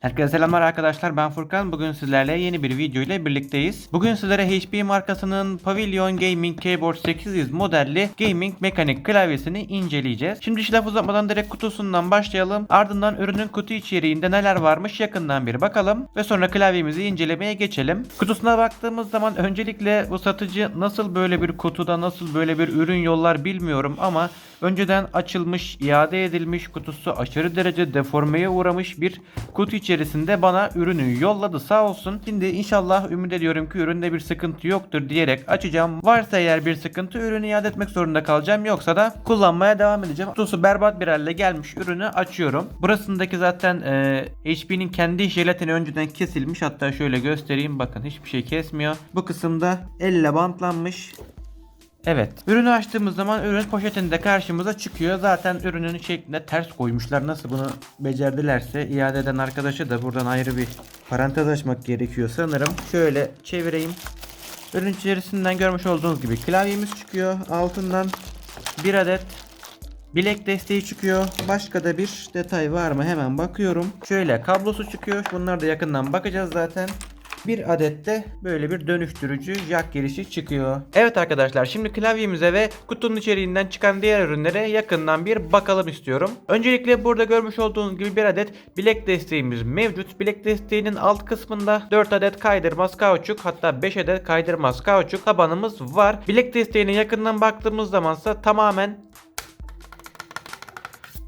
Herkese selamlar arkadaşlar ben Furkan bugün sizlerle yeni bir video ile birlikteyiz. Bugün sizlere HP markasının Pavilion Gaming Keyboard 800 modelli gaming mekanik klavyesini inceleyeceğiz. Şimdi hiç laf uzatmadan direkt kutusundan başlayalım. Ardından ürünün kutu içeriğinde neler varmış yakından bir bakalım. Ve sonra klavyemizi incelemeye geçelim. Kutusuna baktığımız zaman öncelikle bu satıcı nasıl böyle bir kutuda nasıl böyle bir ürün yollar bilmiyorum ama önceden açılmış, iade edilmiş kutusu aşırı derece deformeye uğramış bir kutu içerisinde bana ürünü yolladı sağ olsun. Şimdi inşallah ümit ediyorum ki üründe bir sıkıntı yoktur diyerek açacağım. Varsa eğer bir sıkıntı ürünü iade etmek zorunda kalacağım yoksa da kullanmaya devam edeceğim. Kutusu berbat bir halde gelmiş ürünü açıyorum. Burasındaki zaten e, HP'nin kendi jelatini önceden kesilmiş hatta şöyle göstereyim bakın hiçbir şey kesmiyor. Bu kısımda elle bantlanmış. Evet. Ürünü açtığımız zaman ürün poşetinde karşımıza çıkıyor. Zaten ürünün şeklinde ters koymuşlar. Nasıl bunu becerdilerse iade eden arkadaşa da buradan ayrı bir parantez açmak gerekiyor sanırım. Şöyle çevireyim. Ürün içerisinden görmüş olduğunuz gibi klavyemiz çıkıyor. Altından bir adet bilek desteği çıkıyor. Başka da bir detay var mı hemen bakıyorum. Şöyle kablosu çıkıyor. Bunlar da yakından bakacağız zaten. Bir adet de böyle bir dönüştürücü jack girişi çıkıyor. Evet arkadaşlar şimdi klavyemize ve kutunun içeriğinden çıkan diğer ürünlere yakından bir bakalım istiyorum. Öncelikle burada görmüş olduğunuz gibi bir adet bilek desteğimiz mevcut. Bilek desteğinin alt kısmında 4 adet kaydırmaz kauçuk hatta 5 adet kaydırmaz kauçuk tabanımız var. Bilek desteğine yakından baktığımız zamansa tamamen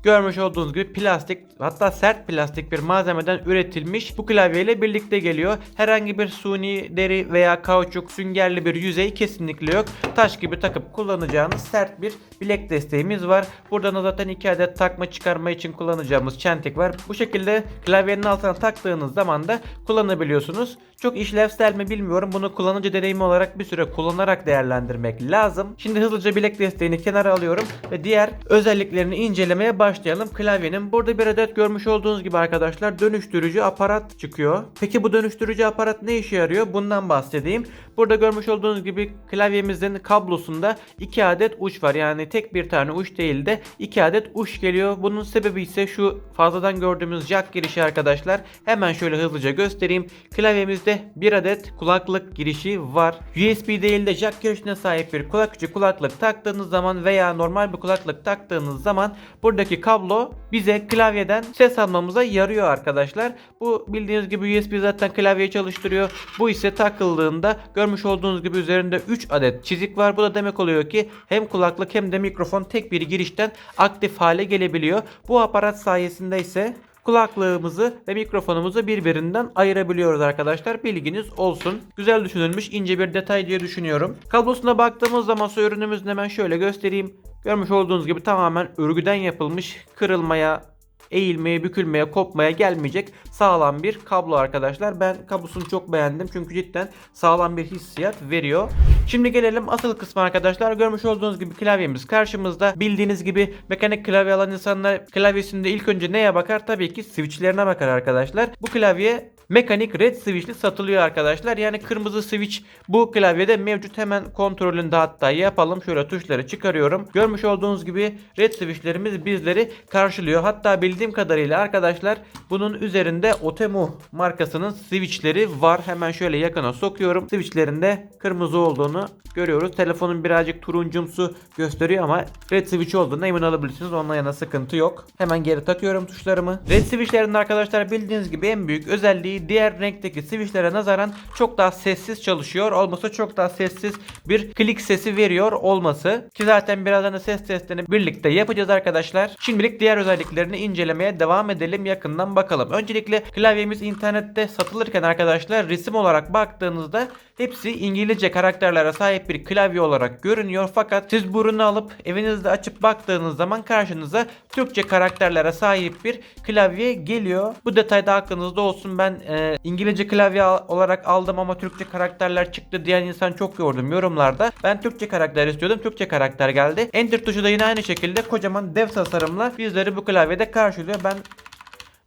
Görmüş olduğunuz gibi plastik hatta sert plastik bir malzemeden üretilmiş bu klavyeyle birlikte geliyor. Herhangi bir suni deri veya kauçuk süngerli bir yüzey kesinlikle yok. Taş gibi takıp kullanacağınız sert bir bilek desteğimiz var. Buradan da zaten 2 adet takma çıkarma için kullanacağımız çentik var. Bu şekilde klavyenin altına taktığınız zaman da kullanabiliyorsunuz. Çok işlevsel mi bilmiyorum. Bunu kullanıcı deneyimi olarak bir süre kullanarak değerlendirmek lazım. Şimdi hızlıca bilek desteğini kenara alıyorum ve diğer özelliklerini incelemeye başlayalım. Klavyenin burada bir adet görmüş olduğunuz gibi arkadaşlar dönüştürücü aparat çıkıyor. Peki bu dönüştürücü aparat ne işe yarıyor? Bundan bahsedeyim. Burada görmüş olduğunuz gibi klavyemizin kablosunda 2 adet uç var. Yani tek bir tane uç değil de 2 adet uç geliyor. Bunun sebebi ise şu fazladan gördüğümüz jack girişi arkadaşlar. Hemen şöyle hızlıca göstereyim. Klavyemizde bir adet kulaklık girişi var. USB değil de jack girişine sahip bir kulakçı kulaklık taktığınız zaman veya normal bir kulaklık taktığınız zaman buradaki kablo bize klavyeden ses almamıza yarıyor arkadaşlar. Bu bildiğiniz gibi USB zaten klavyeyi çalıştırıyor. Bu ise takıldığında görmüş olduğunuz gibi üzerinde 3 adet çizik var. Bu da demek oluyor ki hem kulaklık hem de mikrofon tek bir girişten aktif hale gelebiliyor. Bu aparat sayesinde ise kulaklığımızı ve mikrofonumuzu birbirinden ayırabiliyoruz arkadaşlar. Bilginiz olsun. Güzel düşünülmüş ince bir detay diye düşünüyorum. Kablosuna baktığımız zaman su ürünümüzü hemen şöyle göstereyim. Görmüş olduğunuz gibi tamamen örgüden yapılmış kırılmaya eğilmeye, bükülmeye, kopmaya gelmeyecek sağlam bir kablo arkadaşlar. Ben kablosunu çok beğendim çünkü cidden sağlam bir hissiyat veriyor. Şimdi gelelim asıl kısmı arkadaşlar. Görmüş olduğunuz gibi klavyemiz karşımızda. Bildiğiniz gibi mekanik klavye alan insanlar klavyesinde ilk önce neye bakar? Tabii ki switchlerine bakar arkadaşlar. Bu klavye mekanik red switchli satılıyor arkadaşlar. Yani kırmızı switch bu klavyede mevcut. Hemen kontrolünde hatta yapalım. Şöyle tuşları çıkarıyorum. Görmüş olduğunuz gibi red switchlerimiz bizleri karşılıyor. Hatta bildiğim kadarıyla arkadaşlar bunun üzerinde Otemu markasının switchleri var. Hemen şöyle yakına sokuyorum. Switchlerinde kırmızı olduğunu görüyoruz. Telefonun birazcık turuncumsu gösteriyor ama red switch olduğuna emin olabilirsiniz. Onunla yana sıkıntı yok. Hemen geri takıyorum tuşlarımı. Red switchlerin arkadaşlar bildiğiniz gibi en büyük özelliği diğer renkteki switchlere nazaran çok daha sessiz çalışıyor olması çok daha sessiz bir klik sesi veriyor olması ki zaten birazdan da ses testini birlikte yapacağız arkadaşlar. Şimdilik diğer özelliklerini incelemeye devam edelim yakından bakalım. Öncelikle klavyemiz internette satılırken arkadaşlar resim olarak baktığınızda hepsi İngilizce karakterlere sahip bir klavye olarak görünüyor fakat siz bu ürünü alıp evinizde açıp baktığınız zaman karşınıza Türkçe karakterlere sahip bir klavye geliyor. Bu detayda aklınızda olsun ben e, İngilizce klavye olarak aldım ama Türkçe karakterler çıktı diyen insan çok gördüm yorumlarda. Ben Türkçe karakter istiyordum. Türkçe karakter geldi. Enter tuşu da yine aynı şekilde kocaman dev tasarımla bizleri bu klavyede karşılıyor. Ben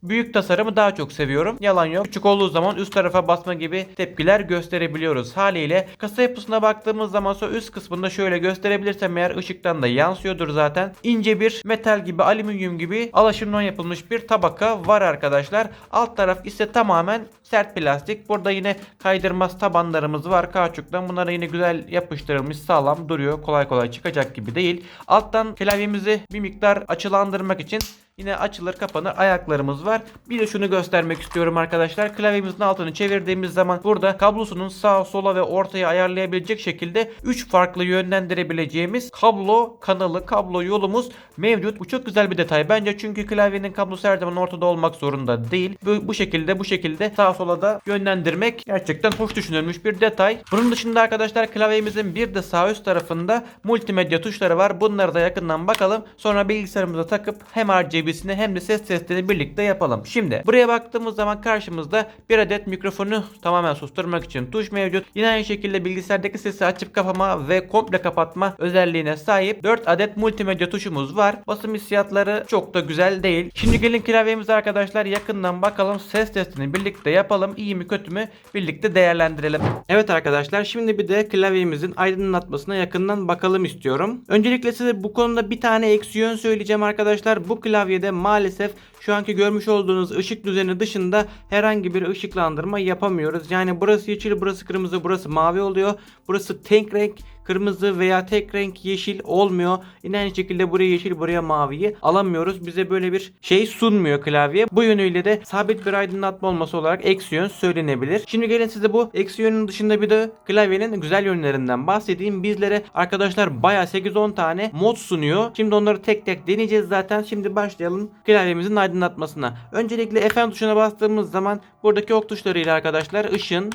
büyük tasarımı daha çok seviyorum. Yalan yok. Küçük olduğu zaman üst tarafa basma gibi tepkiler gösterebiliyoruz. Haliyle kasa yapısına baktığımız zaman sonra üst kısmında şöyle gösterebilirsem eğer ışıktan da yansıyordur zaten. İnce bir metal gibi alüminyum gibi alaşımdan yapılmış bir tabaka var arkadaşlar. Alt taraf ise tamamen sert plastik. Burada yine kaydırmaz tabanlarımız var kauçuktan. Bunlara yine güzel yapıştırılmış sağlam duruyor. Kolay kolay çıkacak gibi değil. Alttan klavyemizi bir miktar açılandırmak için Yine açılır kapanır ayaklarımız var. Bir de şunu göstermek istiyorum arkadaşlar. Klavyemizin altını çevirdiğimiz zaman burada kablosunun sağ sola ve ortaya ayarlayabilecek şekilde 3 farklı yönlendirebileceğimiz kablo kanalı, kablo yolumuz mevcut. Bu çok güzel bir detay bence çünkü klavyenin kablosu her zaman ortada olmak zorunda değil. Bu, bu şekilde bu şekilde sağ sola da yönlendirmek gerçekten hoş düşünülmüş bir detay. Bunun dışında arkadaşlar klavyemizin bir de sağ üst tarafında multimedya tuşları var. Bunları da yakından bakalım. Sonra bilgisayarımıza takıp hem RGB'sini hem de ses testini birlikte yapalım. Şimdi buraya baktığımız zaman karşımızda bir adet mikrofonu tamamen susturmak için tuş mevcut. Yine aynı şekilde bilgisayardaki sesi açıp kapama ve komple kapatma özelliğine sahip 4 adet multimedya tuşumuz var. Basım hissiyatları çok da güzel değil. Şimdi gelin klavyemize arkadaşlar yakından bakalım. Ses testini birlikte yapalım. İyi mi kötü mü birlikte değerlendirelim. Evet arkadaşlar şimdi bir de klavyemizin aydınlatmasına yakından bakalım istiyorum. Öncelikle size bu konuda bir tane eksi yön söyleyeceğim arkadaşlar. Bu klavyede maalesef şu anki görmüş olduğunuz ışık düzeni dışında herhangi bir ışıklandırma yapamıyoruz. Yani burası yeşil, burası kırmızı, burası mavi oluyor. Burası tek renk kırmızı veya tek renk yeşil olmuyor. Yine aynı şekilde buraya yeşil buraya maviyi alamıyoruz. Bize böyle bir şey sunmuyor klavye. Bu yönüyle de sabit bir aydınlatma olması olarak eksi yön söylenebilir. Şimdi gelin size bu eksi yönün dışında bir de klavyenin güzel yönlerinden bahsedeyim. Bizlere arkadaşlar baya 8-10 tane mod sunuyor. Şimdi onları tek tek deneyeceğiz zaten. Şimdi başlayalım klavyemizin aydınlatmasına. Öncelikle Fn tuşuna bastığımız zaman buradaki ok tuşlarıyla arkadaşlar ışın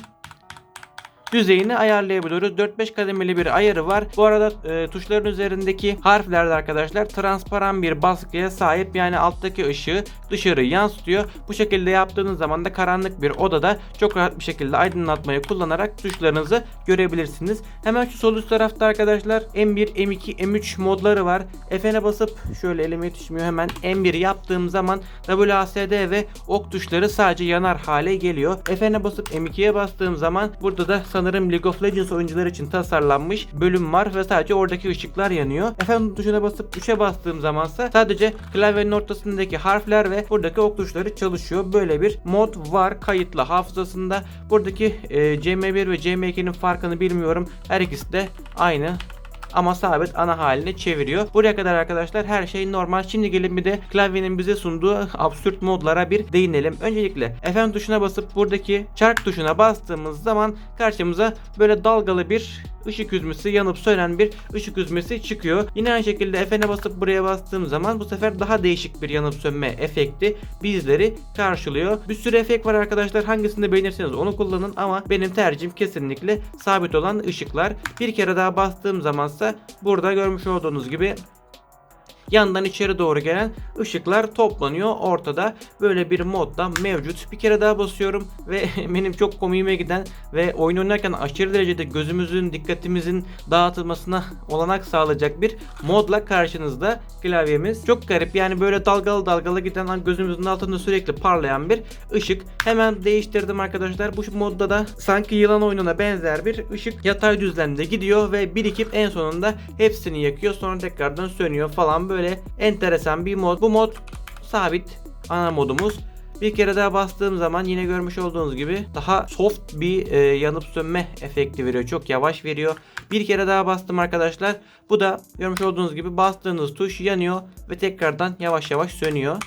düzeyini ayarlayabiliyoruz. 4-5 kademeli bir ayarı var. Bu arada e, tuşların üzerindeki harflerde arkadaşlar transparan bir baskıya sahip. Yani alttaki ışığı dışarı yansıtıyor. Bu şekilde yaptığınız zaman da karanlık bir odada çok rahat bir şekilde aydınlatmayı kullanarak tuşlarınızı görebilirsiniz. Hemen şu sol üst tarafta arkadaşlar M1, M2, M3 modları var. F'ne basıp şöyle elime yetişmiyor hemen M1 yaptığım zaman WASD ve ok tuşları sadece yanar hale geliyor. F'ne basıp M2'ye bastığım zaman burada da sanırım League of Legends oyuncular için tasarlanmış bölüm var ve sadece oradaki ışıklar yanıyor. Efendim tuşuna basıp 3'e bastığım zamansa sadece klavyenin ortasındaki harfler ve buradaki ok tuşları çalışıyor. Böyle bir mod var kayıtlı hafızasında. Buradaki e, CM1 ve CM2'nin farkını bilmiyorum. Her ikisi de aynı ama sabit ana haline çeviriyor. Buraya kadar arkadaşlar her şey normal. Şimdi gelin bir de klavyenin bize sunduğu absürt modlara bir değinelim. Öncelikle F tuşuna basıp buradaki çark tuşuna bastığımız zaman karşımıza böyle dalgalı bir ışık hüzmesi yanıp sönen bir ışık hüzmesi çıkıyor. Yine aynı şekilde F'ne basıp buraya bastığım zaman bu sefer daha değişik bir yanıp sönme efekti bizleri karşılıyor. Bir sürü efekt var arkadaşlar. Hangisini beğenirseniz onu kullanın ama benim tercihim kesinlikle sabit olan ışıklar. Bir kere daha bastığım zamansa burada görmüş olduğunuz gibi yandan içeri doğru gelen ışıklar toplanıyor ortada. Böyle bir modda mevcut. Bir kere daha basıyorum ve benim çok komiğime giden ve oyun oynarken aşırı derecede gözümüzün dikkatimizin dağıtılmasına olanak sağlayacak bir modla karşınızda klavyemiz. Çok garip yani böyle dalgalı dalgalı giden gözümüzün altında sürekli parlayan bir ışık. Hemen değiştirdim arkadaşlar. Bu modda da sanki yılan oyununa benzer bir ışık yatay düzlemde gidiyor ve birikip en sonunda hepsini yakıyor. Sonra tekrardan sönüyor falan böyle böyle enteresan bir mod. Bu mod sabit ana modumuz. Bir kere daha bastığım zaman yine görmüş olduğunuz gibi daha soft bir e, yanıp sönme efekti veriyor. Çok yavaş veriyor. Bir kere daha bastım arkadaşlar. Bu da görmüş olduğunuz gibi bastığınız tuş yanıyor ve tekrardan yavaş yavaş sönüyor.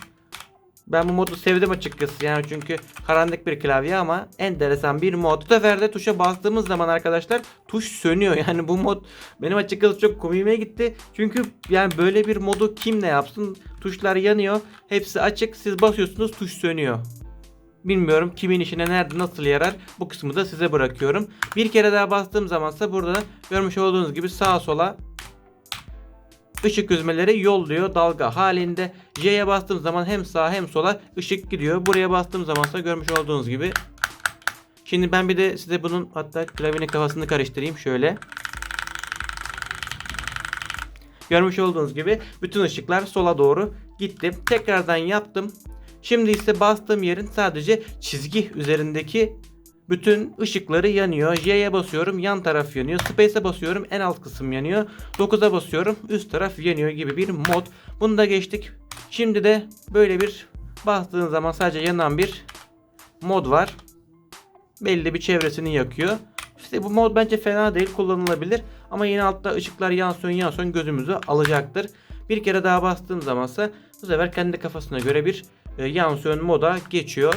Ben bu modu sevdim açıkçası yani çünkü karanlık bir klavye ama enteresan bir mod. Bu sefer de tuşa bastığımız zaman arkadaşlar tuş sönüyor. Yani bu mod benim açıkçası çok komiğime gitti. Çünkü yani böyle bir modu kim ne yapsın? Tuşlar yanıyor. Hepsi açık. Siz basıyorsunuz tuş sönüyor. Bilmiyorum kimin işine nerede nasıl yarar bu kısmı da size bırakıyorum. Bir kere daha bastığım zamansa burada görmüş olduğunuz gibi sağa sola ışık hüzmeleri yolluyor dalga halinde. J'ye bastığım zaman hem sağa hem sola ışık gidiyor. Buraya bastığım zaman ise görmüş olduğunuz gibi. Şimdi ben bir de size bunun hatta klavyenin kafasını karıştırayım şöyle. Görmüş olduğunuz gibi bütün ışıklar sola doğru gitti. Tekrardan yaptım. Şimdi ise bastığım yerin sadece çizgi üzerindeki bütün ışıkları yanıyor. J'ye basıyorum yan taraf yanıyor. Space'e basıyorum en alt kısım yanıyor. 9'a basıyorum üst taraf yanıyor gibi bir mod. Bunu da geçtik. Şimdi de böyle bir bastığın zaman sadece yanan bir mod var. Belli bir çevresini yakıyor. İşte bu mod bence fena değil kullanılabilir. Ama yine altta ışıklar yansın yansın gözümüzü alacaktır. Bir kere daha bastığım zamansa bu sefer kendi kafasına göre bir e, yansın moda geçiyor.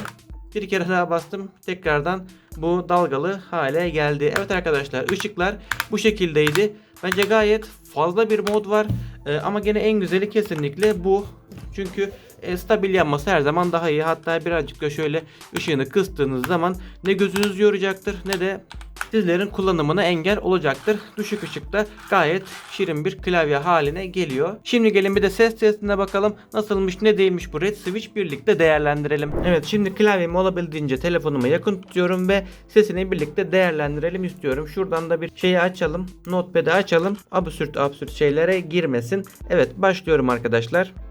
Bir kere daha bastım. Tekrardan bu dalgalı hale geldi. Evet arkadaşlar ışıklar bu şekildeydi. Bence gayet fazla bir mod var. Ee, ama gene en güzeli kesinlikle bu. Çünkü e, stabil yanması her zaman daha iyi. Hatta birazcık da şöyle ışığını kıstığınız zaman ne gözünüz yoracaktır ne de sizlerin kullanımına engel olacaktır. Düşük ışıkta gayet şirin bir klavye haline geliyor. Şimdi gelin bir de ses testine bakalım. Nasılmış ne değilmiş bu Red Switch birlikte değerlendirelim. Evet şimdi klavyemi olabildiğince telefonuma yakın tutuyorum ve sesini birlikte değerlendirelim istiyorum. Şuradan da bir şeyi açalım. Notepad'i açalım. Absürt absürt şeylere girmesin. Evet başlıyorum arkadaşlar.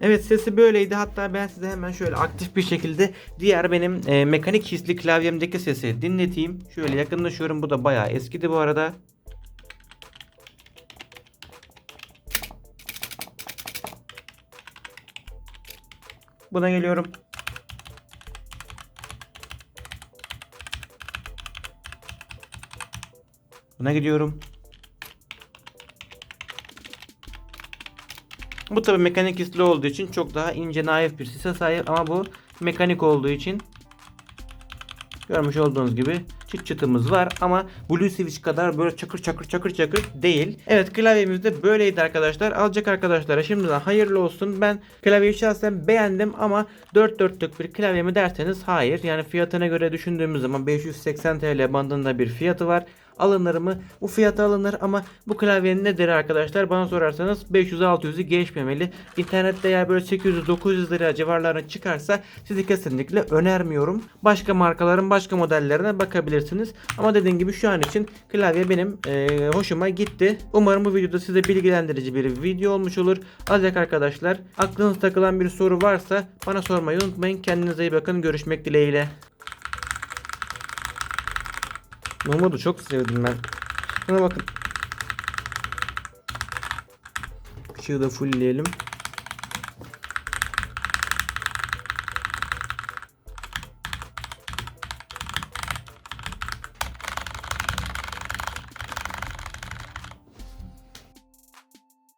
Evet sesi böyleydi. Hatta ben size hemen şöyle aktif bir şekilde diğer benim e, mekanik hisli klavyemdeki sesi dinleteyim. Şöyle yakınlaşıyorum. Bu da bayağı eskidi bu arada. Buna geliyorum. Buna gidiyorum. Bu tabi mekanik hisli olduğu için çok daha ince naif bir sese sahip ama bu mekanik olduğu için görmüş olduğunuz gibi çıt çıtımız var ama Blue Switch kadar böyle çakır çakır çakır çakır değil. Evet klavyemiz de böyleydi arkadaşlar. Alacak arkadaşlara şimdiden hayırlı olsun. Ben klavyeyi şahsen beğendim ama 4 dörtlük bir klavye mi derseniz hayır. Yani fiyatına göre düşündüğümüz zaman 580 TL bandında bir fiyatı var alınır mı? Bu fiyata alınır ama bu klavyenin nedir arkadaşlar? Bana sorarsanız 500-600'ü geçmemeli. İnternette eğer böyle 800-900 lira civarlarına çıkarsa sizi kesinlikle önermiyorum. Başka markaların başka modellerine bakabilirsiniz. Ama dediğim gibi şu an için klavye benim e, hoşuma gitti. Umarım bu videoda size bilgilendirici bir video olmuş olur. Azıcık arkadaşlar aklınız takılan bir soru varsa bana sormayı unutmayın. Kendinize iyi bakın. Görüşmek dileğiyle. Modu çok sevdim ben. Şuna bakın. Işığı da fullleyelim.